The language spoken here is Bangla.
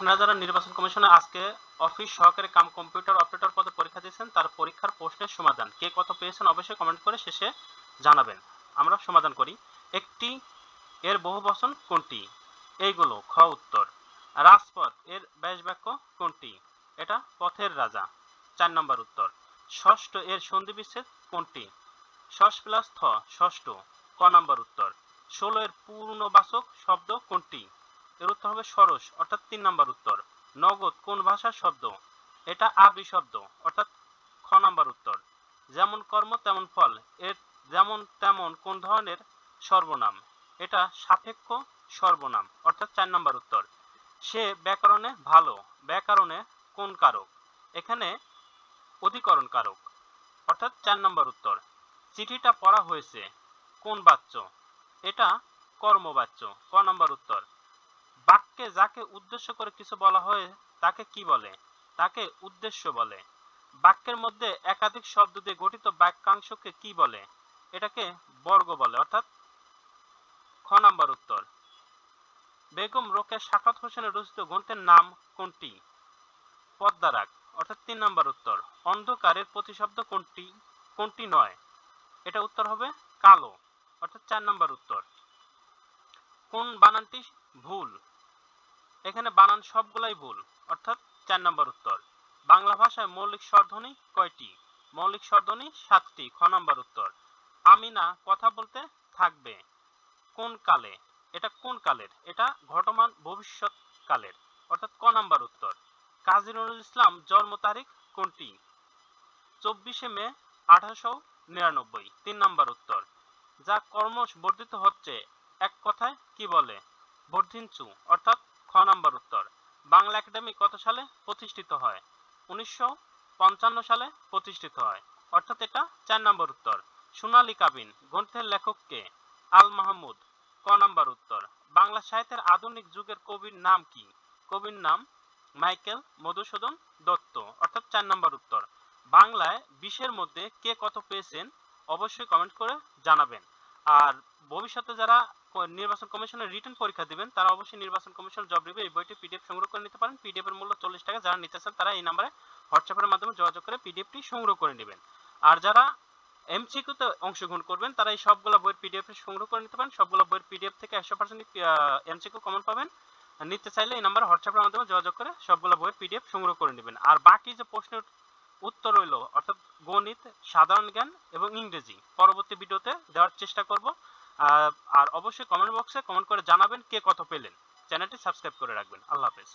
আপনারা যারা নির্বাচন কমিশনে আজকে অফিস সহকারী কাম কম্পিউটার অপারেটর পদে পরীক্ষা দিয়েছেন, তার পরীক্ষার প্রশ্নের সমাধান, কে কত পেয়েছেন অবশ্যই কমেন্ট করে শেষে জানাবেন। আমরা সমাধান করি। একটি, এর বহু বচন কোনটি? এইগুলো, খ উত্তর। রাজপথ, এর ব্যাস বাক্য কোনটি? এটা পথের রাজা। চার নম্বর উত্তর। ষষ্ঠ, এর সন্ধি বিচ্ছেদ কোনটি? ষষ্ঠ প্লাস থ ষষ্ঠ। ক নম্বর উত্তর। ষোলো, এর পূর্ণবাচক শব্দ কোনটি? এর উত্তর হবে সরস, অর্থাৎ তিন নম্বর উত্তর। নগদ কোন ভাষার শব্দ? এটা আরবি শব্দ, অর্থাৎ খ নম্বর উত্তর। যেমন কর্ম, তেমন ফল। এর যেমন তেমন কোন ধরনের? সর্বনাম। এটা সাপেক্ষ সর্বনাম, অর্থাৎ চার নম্বর উত্তর। সে ব্যাকরণে ভালো, ব্যাকরণে কোন কারক? এখানে অধিকরণ কারক, অর্থাৎ চার নম্বর উত্তর। চিঠিটা পড়া হয়েছে, কোন বাচ্য? এটা কর্মবাচ্য, ক নম্বর উত্তর। বাক্যে যাকে উদ্দেশ্য করে কিছু বলা হয়, তাকে কি বলে? তাকে উদ্দেশ্য বলে। বাক্যের মধ্যে একাধিক শব্দ দিয়ে গঠিত বাক্যাংশকে কি বলে? এটাকে বর্গ বলে, অর্থাৎ খ নাম্বার উত্তর। বেগম রোকেয়া সাকাত হোসেনের রচিত গ্রন্থের নাম কোনটি? পদ্মারাগ অর্থাৎ তিন নাম্বার উত্তর। অন্ধকারের প্রতিশব্দ কোনটি? কোনটি নয়। এটা উত্তর হবে কালো, অর্থাৎ চার নাম্বার উত্তর। কোন বানানটি ভুল? এখানে বানান সবগুলাই ভুল, অর্থাৎ চার নম্বর উত্তর। বাংলা ভাষায় মৌলিক স্বরধ্বনি কয়টি? মৌলিক স্বরধ্বনি সাতটি, খ নম্বর উত্তর। আমিনা কথা বলতে থাকবে কোন কালে? এটা কোন কালের? এটা ঘটমান ভবিষ্যৎ কালের, অর্থাৎ ক নম্বর উত্তর। কাজী নজরুল ইসলাম জন্ম তারিখ কোনটি? চব্বিশে মে আঠারোশো নিরানব্বই, তিন নম্বর উত্তর। যা কর্ম বর্ধিত হচ্ছে, এক কথায় কি বলে? বর্ধিনচু, অর্থাৎ খ নম্বর উত্তর। বাংলা একাডেমি কত সালে প্রতিষ্ঠিত হয়? উনিশশো পঞ্চান্ন সালে প্রতিষ্ঠিত হয়। অর্থাৎ এটা চার নম্বর উত্তর। সোনালী কাবিন, গ্রন্থের লেখককে আল মাহমুদ। ক নম্বর উত্তর। বাংলা সাহিত্যের আধুনিক যুগের কবির নাম কি? কবির নাম মাইকেল মধুসূদন দত্ত। অর্থাৎ চার নম্বর উত্তর। বাংলায় বিশের মধ্যে কে কত পেয়েছেন? অবশ্যই কমেন্ট করে জানাবেন। আর ভবিষ্যতে যারা ক- নির্বাচন কমিশনের রিটার্ন পরীক্ষা দিবেন। তারা অবশ্যই নির্বাচন কমিশন জব রিভিউ এই বইটি পিডিএফ সংগ্রহ করে নিতে পারেন। পিডিএফ এর মূল্য চল্লিশ টাকা। যারা নিতে চান তারা এই নাম্বারে হোয়াটসঅ্যাপের মাধ্যমে যোগাযোগ করে পিডিএফটি সংগ্রহ করে নেবেন। আর যারা এমসিকিউতে অংশগ্রহণ করবেন, তারা এই সবগুলো বইয়ের পিডিএফ সংগ্রহ করে নিতে পারেন। সবগুলো বইয়ের পিডিএফ থেকে একশো পার্সেন্ট এমসিকিউ কমন পাবেন। নিতে চাইলে এই নাম্বারে হোয়াটসঅ্যাপের মাধ্যমে যোগাযোগ করে সবগুলো বইয়ের পিডিএফ সংগ্রহ করে নেবেন। আর বাকি যে প্রশ্নের উত্তর রইল অর্থাৎ গণিত, সাধারণ জ্ঞান এবং ইংরেজি, পরবর্তী ভিডিওতে দেওয়ার চেষ্টা করব। আর অবশ্যই কমেন্ট বক্সে কমেন্ট করে জানাবেন কে কত পেলেন। চ্যানেলটি সাবস্ক্রাইব করে রাখবেন। আল্লাহ হাফেজ।